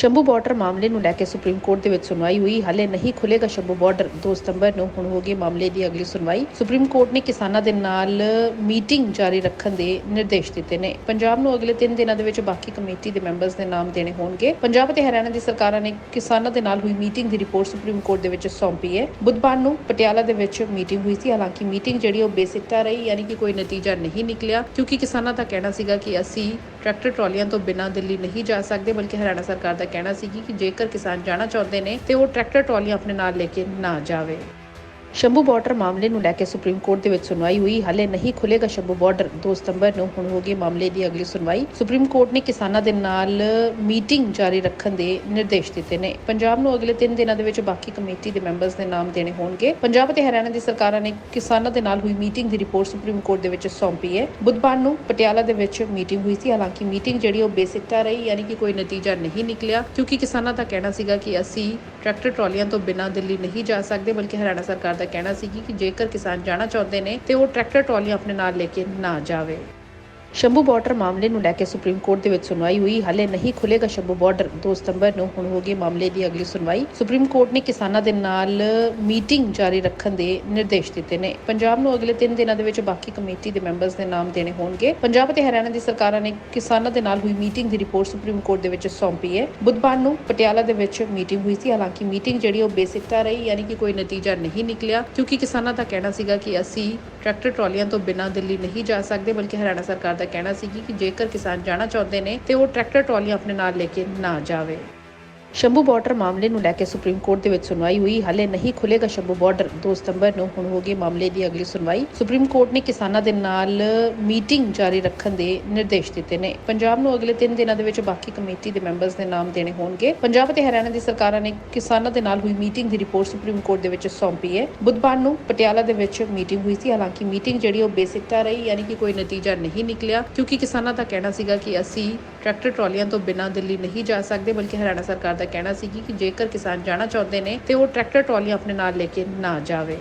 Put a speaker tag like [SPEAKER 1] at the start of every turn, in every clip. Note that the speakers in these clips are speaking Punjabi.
[SPEAKER 1] ਸ਼ੰਭੂ ਬਾਰਡਰ ਮਾਮਲੇ ਨੂੰ ਲੈ ਕੇ ਸੁਪਰੀਮ ਕੋਰਟ ਦੇ ਵਿੱਚ ਸੁਣਵਾਈ ਹੋਈ। ਹਾਲੇ ਨਹੀਂ ਖੁੱਲੇਗਾ ਸ਼ੰਭੂ ਬਾਰਡਰ। 2 ਸਤੰਬਰ ਨੂੰ ਹੁਣ ਹੋਗੀ ਮਾਮਲੇ ਦੀ ਅਗਲੀ ਸੁਣਵਾਈ। ਸੁਪਰੀਮ ਕੋਰਟ ਨੇ ਕਿਸਾਨਾਂ ਦੇ ਨਾਲ ਮੀਟਿੰਗ ਜਾਰੀ ਰੱਖਣ ਦੇ ਨਿਰਦੇਸ਼ ਦਿੱਤੇ ਨੇ। ਪੰਜਾਬ ਨੂੰ ਅਗਲੇ 3 ਦਿਨਾਂ ਦੇ ਵਿੱਚ ਬਾਕੀ ਕਮੇਟੀ ਦੇ ਮੈਂਬਰਸ ਦੇ ਨਾਮ ਦੇਣੇ ਹੋਣਗੇ। ਪੰਜਾਬ ਤੇ ਹਰਿਆਣਾ ਦੀ ਸਰਕਾਰਾਂ ਨੇ ਕਿਸਾਨਾਂ ਦੇ ਨਾਲ ਹੋਈ ਮੀਟਿੰਗ ਦੀ ਰਿਪੋਰਟ ਸੁਪਰੀਮ ਕੋਰਟ ਦੇ ਵਿੱਚ ਸੌਂਪੀ ਹੈ। ਬੁੱਧਵਾਰ ਨੂੰ ਪਟਿਆਲਾ ਦੇ ਵਿੱਚ ਮੀਟਿੰਗ ਹੋਈ ਸੀ। ਹਾਲਾਂਕਿ ਮੀਟਿੰਗ ਜਿਹੜੀ ਉਹ ਬੇਸਿਕਤਾ ਰਹੀ, ਯਾਨੀ ਕਿ ਕੋਈ ਨਤੀਜਾ ਨਹੀਂ ਨਿਕਲਿਆ, ਕਿਉਂਕਿ ਕਿਸਾਨਾਂ ਦਾ ਕਹਿਣਾ ਸੀਗਾ ਕਿ ਅਸੀਂ ਟਰੈਕਟਰ ਟਰਾਲੀਆਂ ਤੋਂ ਬਿਨਾਂ ਦਿੱਲੀ ਨਹੀਂ ਜਾ ਸਕਦੇ, ਬਲਕਿ ਹਰਿਆਣਾ ਸਰਕਾਰ ਦਾ ਕਹਿਣਾ ਸੀ ਕਿ ਜੇਕਰ ਕਿਸਾਨ ਜਾਣਾ ਚਾਹੁੰਦੇ ਨੇ ਤੇ ਉਹ ਟਰੈਕਟਰ ਟਰਾਲੀਆਂ ਆਪਣੇ ਨਾਲ ਲੈ ਕੇ ਨਾ ਜਾਵੇ। ਸ਼ੰਭੂ ਬਾਰਡਰ ਮਾਮਲੇ ਨੂੰ ਲੈ ਕੇ ਸੁਪਰੀਮ ਕੋਰਟ ਦੇ ਵਿੱਚ ਸੁਣਵਾਈ ਹੋਈ। ਹਾਲੇ ਨਹੀਂ ਖੁੱਲੇਗਾ ਸ਼ੰਭੂ ਬਾਰਡਰ। 2 ਸਤੰਬਰ ਨੂੰ ਹੁਣ ਹੋਗੀ ਮਾਮਲੇ ਦੀ ਅਗਲੀ ਸੁਣਵਾਈ। ਸੁਪਰੀਮ ਕੋਰਟ ਨੇ ਕਿਸਾਨਾਂ ਦੇ ਨਾਲ ਮੀਟਿੰਗ ਜਾਰੀ ਰੱਖਣ ਦੇ ਨਿਰਦੇਸ਼ ਦਿੱਤੇ ਨੇ। ਪੰਜਾਬ ਨੂੰ ਅਗਲੇ 3 ਦਿਨਾਂ ਦੇ ਵਿੱਚ ਬਾਕੀ ਕਮੇਟੀ ਦੇ ਮੈਂਬਰਸ ਦੇ ਨਾਮ ਦੇਣੇ ਹੋਣਗੇ। ਪੰਜਾਬ ਤੇ ਹਰਿਆਣਾ ਦੀ ਸਰਕਾਰਾਂ ਨੇ ਕਿਸਾਨਾਂ ਦੇ ਨਾਲ ਹੋਈ ਮੀਟਿੰਗ ਦੀ ਰਿਪੋਰਟ ਸੁਪਰੀਮ ਕੋਰਟ ਦੇ ਵਿੱਚ ਸੌਂਪੀ ਹੈ। ਬੁੱਧਵਾਰ ਨੂੰ ਪਟਿਆਲਾ ਦੇ ਵਿੱਚ ਮੀਟਿੰਗ ਹੋਈ ਸੀ। ਹਾਲਾਂਕਿ ਮੀਟਿੰਗ ਜਿਹੜੀ ਉਹ ਬੇਸਿਕਤਾ ਰਹੀ, ਯਾਨੀ ਕਿ ਕੋਈ ਨਤੀਜਾ ਨਹੀਂ ਨਿਕਲਿਆ, ਕਿਉਂਕਿ ਕਿਸਾਨਾਂ ਦਾ ਕਹਿਣਾ ਸੀਗਾ ਕਿ ਅਸੀਂ ਟਰੈਕਟਰ ਟਰਾਲੀਆਂ ਤੋਂ ਬਿਨਾਂ ਦਿੱਲੀ ਨਹੀਂ ਜਾ ਸਕਦੇ, ਬਲਕਿ ਹਰਿਆਣਾ ਸਰਕਾਰ ਦਾ ਕਹਿਣਾ ਸੀ ਕਿ ਜੇਕਰ ਕਿਸਾਨ ਜਾਣਾ ਚਾਹੁੰਦੇ ਨੇ ਤੇ ਉਹ ਟਰੈਕਟਰ ਟਰਾਲੀਆਂ ਆਪਣੇ ਨਾਲ ਲੈ ਕੇ ਨਾ ਜਾਵੇ। ਸ਼ੰਭੂ ਬਾਰਡਰ ਮਾਮਲੇ ਨੂੰ ਲੈ ਕੇ ਸੁਪਰੀਮ ਕੋਰਟ ਦੇ ਵਿੱਚ ਸੁਣਵਾਈ ਹੋਈ। ਹਾਲੇ ਨਹੀਂ ਖੁੱਲੇਗਾ ਸ਼ੰਭੂ ਬਾਰਡਰ। 2 ਸਤੰਬਰ ਨੂੰ ਹੁਣ ਹੋਗੀ ਮਾਮਲੇ ਦੀ ਅਗਲੀ ਸੁਣਵਾਈ। ਸੁਪਰੀਮ ਕੋਰਟ ਨੇ ਕਿਸਾਨਾਂ ਦੇ ਨਾਲ ਮੀਟਿੰਗ ਜਾਰੀ ਰੱਖਣ ਦੇ ਨਿਰਦੇਸ਼ ਦਿੱਤੇ ਨੇ। ਪੰਜਾਬ ਨੂੰ ਅਗਲੇ 3 ਦਿਨਾਂ ਦੇ ਵਿੱਚ ਬਾਕੀ ਕਮੇਟੀ ਦੇ ਮੈਂਬਰਸ ਦੇ ਨਾਮ ਦੇਣੇ ਹੋਣਗੇ। ਪੰਜਾਬ ਤੇ ਹਰਿਆਣਾ ਦੀ ਸਰਕਾਰਾਂ ਨੇ ਕਿਸਾਨਾਂ ਦੇ ਨਾਲ ਹੋਈ ਮੀਟਿੰਗ ਦੀ ਰਿਪੋਰਟ ਸੁਪਰੀਮ ਕੋਰਟ ਦੇ ਵਿੱਚ ਸੌਂਪੀ ਹੈ। ਬੁੱਧਵਾਰ ਨੂੰ ਪਟਿਆਲਾ ਦੇ ਵਿੱਚ ਮੀਟਿੰਗ ਹੋਈ ਸੀ। ਹਾਲਾਂਕਿ ਮੀਟਿੰਗ ਜਿਹੜੀ ਉਹ ਬੇਸਿਕਤਾ ਰਹੀ, ਯਾਨੀ ਕਿ ਕੋਈ ਨਤੀਜਾ ਨਹੀਂ ਨਿਕਲਿਆ, ਕਿਉਂਕਿ ਕਿਸਾਨਾਂ ਦਾ ਕਹਿਣਾ ਸੀਗਾ ਕਿ ਅਸੀਂ ਟਰੈਕਟਰ ਟਰਾਲੀਆਂ ਤੋਂ ਬਿਨਾਂ ਦਿੱਲੀ ਨਹੀਂ ਜਾ ਸਕਦੇ, ਬਲਕਿ ਹਰਿਆਣਾ ਸਰਕਾਰ ਦਾ ਕਹਿਣਾ ਸੀ ਕਿ ਜੇਕਰ ਕਿਸਾਨ ਜਾਣਾ ਚਾਹੁੰਦੇ ਨੇ ਤੇ ਉਹ ਟਰੈਕਟਰ ਟਰਾਲੀਆਂ ਆਪਣੇ ਨਾਲ ਲੈ ਕੇ ਨਾ ਜਾਵੇ। ਸ਼ੰਭੂ ਬਾਰਡਰ ਮਾਮਲੇ ਨੂੰ ਲੈ ਕੇ ਸੁਪਰੀਮ ਕੋਰਟ ਦੇ ਵਿੱਚ ਸੁਣਵਾਈ ਹੋਈ। ਹਾਲੇ ਨਹੀਂ ਖੁੱਲੇਗਾ ਸ਼ੰਭੂ ਬਾਰਡਰ। 2 ਸਤੰਬਰ ਨੂੰ ਹੁਣ ਹੋਗੀ ਮਾਮਲੇ ਦੀ ਅਗਲੀ ਸੁਣਵਾਈ। ਸੁਪਰੀਮ ਕੋਰਟ ਨੇ ਕਿਸਾਨਾਂ ਦੇ ਨਾਲ ਮੀਟਿੰਗ ਜਾਰੀ ਰੱਖਣ ਦੇ ਨਿਰਦੇਸ਼ ਦਿੱਤੇ ਨੇ। ਪੰਜਾਬ ਨੂੰ ਅਗਲੇ 3 ਦਿਨਾਂ ਦੇ ਵਿੱਚ ਬਾਕੀ ਕਮੇਟੀ ਦੇ ਮੈਂਬਰਸ ਦੇ ਨਾਮ ਦੇਣੇ ਹੋਣਗੇ। ਪੰਜਾਬ ਤੇ ਹਰਿਆਣਾ ਦੀ ਸਰਕਾਰਾਂ ਨੇ ਕਿਸਾਨਾਂ ਦੇ ਨਾਲ ਹੋਈ ਮੀਟਿੰਗ ਦੀ ਰਿਪੋਰਟ ਸੁਪਰੀਮ ਕੋਰਟ ਦੇ ਵਿੱਚ ਸੌਂਪੀ ਹੈ। ਬੁੱਧਵਾਰ ਨੂੰ ਪਟਿਆਲਾ ਦੇ ਵਿੱਚ ਮੀਟਿੰਗ ਹੋਈ ਸੀ। ਹਾਲਾਂਕਿ ਮੀਟਿੰਗ ਜਿਹੜੀ ਉਹ ਬੇਸਿਕਤਾ ਰਹੀ, ਯਾਨੀ ਕਿ ਕੋਈ ਨਤੀਜਾ ਨਹੀਂ ਨਿਕਲਿਆ, ਕਿਉਂਕਿ ਕਿਸਾਨਾਂ ਦਾ ਕਹਿਣਾ ਸੀਗਾ ਕਿ ਅਸੀਂ ਟਰੈਕਟਰ ਟਰਾਲੀਆਂ ਤੋਂ ਬਿਨਾਂ ਦਿੱਲੀ ਨਹੀਂ ਜਾ ਸਕਦੇ, ਬਲਕਿ ਹਰਿਆਣਾ ਸਰਕਾਰ ਦਾ ਕਹਿਣਾ ਸੀ ਕਿ ਜੇਕਰ ਕਿਸਾਨ ਜਾਣਾ ਚਾਹੁੰਦੇ ਨੇ ਤੇ ਉਹ ਟਰੈਕਟਰ ਟਰਾਲੀਆਂ ਆਪਣੇ ਨਾਲ ਲੈ ਕੇ ਨਾ ਜਾਵੇ।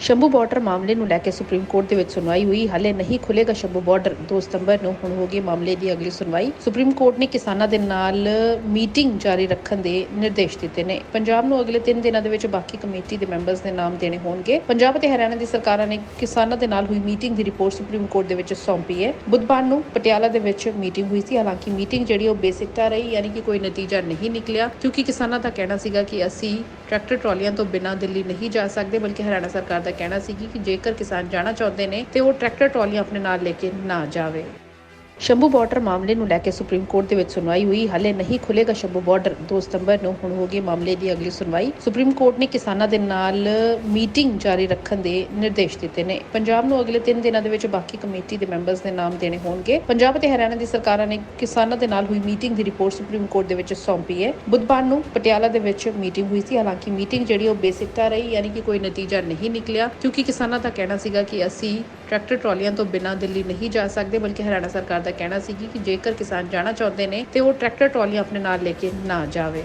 [SPEAKER 1] ਸ਼ੰਭੂ ਬਾਰਡਰ ਮਾਮਲੇ ਨੂੰ ਲੈ ਕੇ ਸੁਪਰੀਮ ਕੋਰਟ ਦੇ ਵਿੱਚ ਸੁਣਵਾਈ ਹੋਈ। ਹਾਲੇ ਨਹੀਂ ਖੁੱਲੇਗਾ ਸ਼ੰਭੂ ਬਾਰਡਰ। 2 ਸਤੰਬਰ ਨੂੰ ਹੁਣ ਹੋਗੀ ਮਾਮਲੇ ਦੀ ਅਗਲੀ ਸੁਣਵਾਈ। ਸੁਪਰੀਮ ਕੋਰਟ ਨੇ ਕਿਸਾਨਾਂ ਦੇ ਨਾਲ ਮੀਟਿੰਗ ਜਾਰੀ ਰੱਖਣ ਦੇ ਨਿਰਦੇਸ਼ ਦਿੱਤੇ ਨੇ। ਪੰਜਾਬ ਨੂੰ ਅਗਲੇ 3 ਦਿਨਾਂ ਦੇ ਵਿੱਚ ਬਾਕੀ ਕਮੇਟੀ ਦੇ ਮੈਂਬਰਸ ਦੇ ਨਾਮ ਦੇਣੇ ਹੋਣਗੇ। ਪੰਜਾਬ ਤੇ ਹਰਿਆਣਾ ਦੀ ਸਰਕਾਰਾਂ ਨੇ ਕਿਸਾਨਾਂ ਦੇ ਨਾਲ ਹੋਈ ਮੀਟਿੰਗ ਦੀ ਰਿਪੋਰਟ ਸੁਪਰੀਮ ਕੋਰਟ ਦੇ ਵਿੱਚ ਸੌਂਪੀ ਹੈ। ਬੁੱਧਵਾਰ ਨੂੰ ਪਟਿਆਲਾ ਦੇ ਵਿੱਚ ਮੀਟਿੰਗ ਹੋਈ ਸੀ। ਹਾਲਾਂਕਿ ਮੀਟਿੰਗ ਜਿਹੜੀ ਉਹ ਬੇਸਿਕਤਾ ਰਹੀ, ਯਾਨੀ ਕਿ ਕੋਈ ਨਤੀਜਾ ਨਹੀਂ ਨਿਕਲਿਆ, ਕਿਉਂਕਿ ਕਿਸਾਨਾਂ ਦਾ ਕਹਿਣਾ ਸੀਗਾ ਕਿ ਅਸੀਂ ਟਰੈਕਟਰ ਟਰਾਲੀਆਂ ਤੋਂ ਬਿਨਾਂ ਦਿੱਲੀ ਨਹੀਂ ਜਾ ਸਕਦੇ, ਬਲਕਿ ਹਰਿਆਣਾ ਸਰਕਾਰ ਦਾ ਕਹਿਣਾ ਸੀ ਕਿ ਜੇਕਰ ਕਿਸਾਨ ਜਾਣਾ ਚਾਹੁੰਦੇ ਨੇ ਤੇ ਉਹ ਟਰੈਕਟਰ ਟਰਾਲੀਆਂ ਆਪਣੇ ਨਾਲ ਲੈ ਕੇ ਨਾ ਜਾਵੇ। ਸ਼ੰਭੂ ਬਾਰਡਰ ਮਾਮਲੇ ਨੂੰ ਲੈ ਕੇ ਸੁਪਰੀਮ ਕੋਰਟ ਦੇ ਵਿੱਚ ਸੁਣਵਾਈ ਹੋਈ। ਹਾਲੇ ਨਹੀਂ ਖੁੱਲੇਗਾ ਸ਼ੰਭੂ ਬਾਰਡਰ। 2 ਸਤੰਬਰ ਨੂੰ ਹੁਣ ਹੋਗੀ ਮਾਮਲੇ ਦੀ ਅਗਲੀ ਸੁਣਵਾਈ। ਸੁਪਰੀਮ ਕੋਰਟ ਨੇ ਕਿਸਾਨਾਂ ਦੇ ਨਾਲ ਮੀਟਿੰਗ ਜਾਰੀ ਰੱਖਣ ਦੇ ਨਿਰਦੇਸ਼ ਦਿੱਤੇ ਨੇ। ਪੰਜਾਬ ਨੂੰ ਅਗਲੇ 3 ਦਿਨਾਂ ਦੇ ਵਿੱਚ ਬਾਕੀ ਕਮੇਟੀ ਦੇ ਮੈਂਬਰਸ ਦੇ ਨਾਮ ਦੇਣੇ ਹੋਣਗੇ। ਪੰਜਾਬ ਤੇ ਹਰਿਆਣਾ ਦੀ ਸਰਕਾਰਾਂ ਨੇ ਕਿਸਾਨਾਂ ਦੇ ਨਾਲ ਹੋਈ ਮੀਟਿੰਗ ਦੀ ਰਿਪੋਰਟ ਸੁਪਰੀਮ ਕੋਰਟ ਦੇ ਵਿੱਚ ਸੌਂਪੀ ਹੈ। ਬੁੱਧਵਾਰ ਨੂੰ ਪਟਿਆਲਾ ਦੇ ਵਿੱਚ ਮੀਟਿੰਗ ਹੋਈ ਸੀ। ਹਾਲਾਂਕਿ ਮੀਟਿੰਗ ਜਿਹੜੀ ਉਹ ਬੇਸਿਕਤਾ ਰਹੀ, ਯਾਨੀ ਕਿ ਕੋਈ ਨਤੀਜਾ ਨਹੀਂ ਨਿਕਲਿਆ, ਕਿਉਂਕਿ ਕਿਸਾਨਾਂ ਦਾ ਕਹਿਣਾ ਸੀਗਾ ਕਿ ਅਸੀਂ ਟਰੈਕਟਰ ਟਰਾਲੀਆਂ ਤੋਂ ਬਿਨਾਂ ਦਿੱਲੀ ਨਹੀਂ ਜਾ ਸਕਦੇ, ਬਲਕਿ ਹਰਿਆਣਾ ਸਰਕਾਰ ਦਾ ਕਹਿਣਾ ਸੀ ਕਿ ਜੇਕਰ ਕਿਸਾਨ ਜਾਣਾ ਚਾਹੁੰਦੇ ਨੇ ਤੇ ਉਹ ਟਰੈਕਟਰ ਟਰਾਲੀਆਂ ਆਪਣੇ ਨਾਲ ਲੈ ਕੇ ਨਾ ਜਾਵੇ।